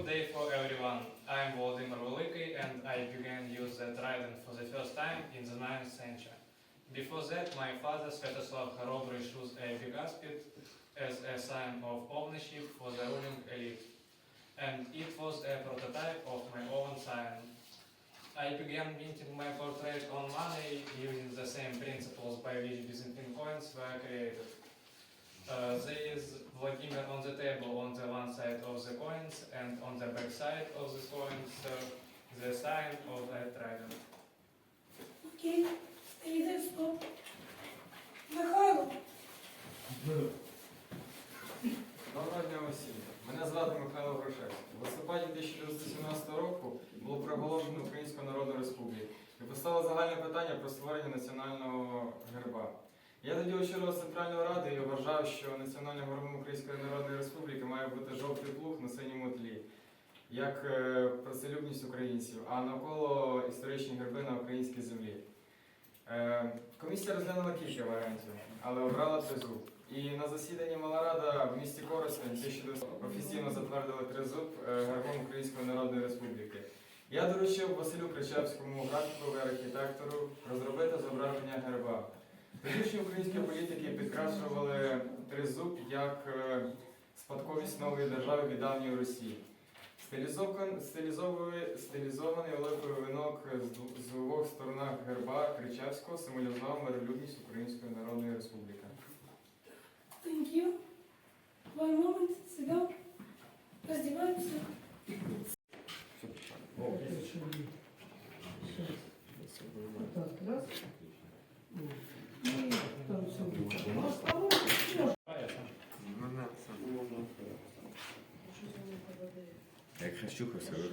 Good day for everyone. I am Volodymyr Veliki and I began use the trident for the first time in the 9th century. Before that, my father Svetoslav Harobry chose a bigaspid as a sign of ownership for the ruling elite. And it was a prototype of my own sign. I began minting my portrait on money using the same principles by which Byzantine coins were created. Uh, there is Vladimir on the table on the side of the coins, and on the back side of the coins, uh, the sign of a trident. Окей, де стоп. Михайло, Доброго дня усім. Мене звати Михайло Грушевський. У листопаді 1917 року було проголошено Українську Народну Республіку і постало загальне питання про створення національного герба. Я тоді очолював Центральну Раду і вважав, що національним гербом Української Народної Республіки має бути жовтий плуг на синьому тлі, як е, працелюбність українців, а навколо історичні герби на українській землі. Е, Комісія розглянула кілька варіантів, але обрала тризуб. І на засіданні Мала Рада в місті Коростень 1900 офіційно затвердили тризуб е, гербом Української Народної Республіки. Я доручив Василю Кричевському графікову і архітектору розробити зображення герба. Тодішні українські політики підкреслювали тризуб як е, спадковість нової держави від давньої Росії. Стилізован- Стилізований оливковий вінок з з сторонах герба Кричевського символізував миролюбність Української Народної Республіки. thank you. One moment, себя. Раздеваемся. Так, раз. Як хрещуха все не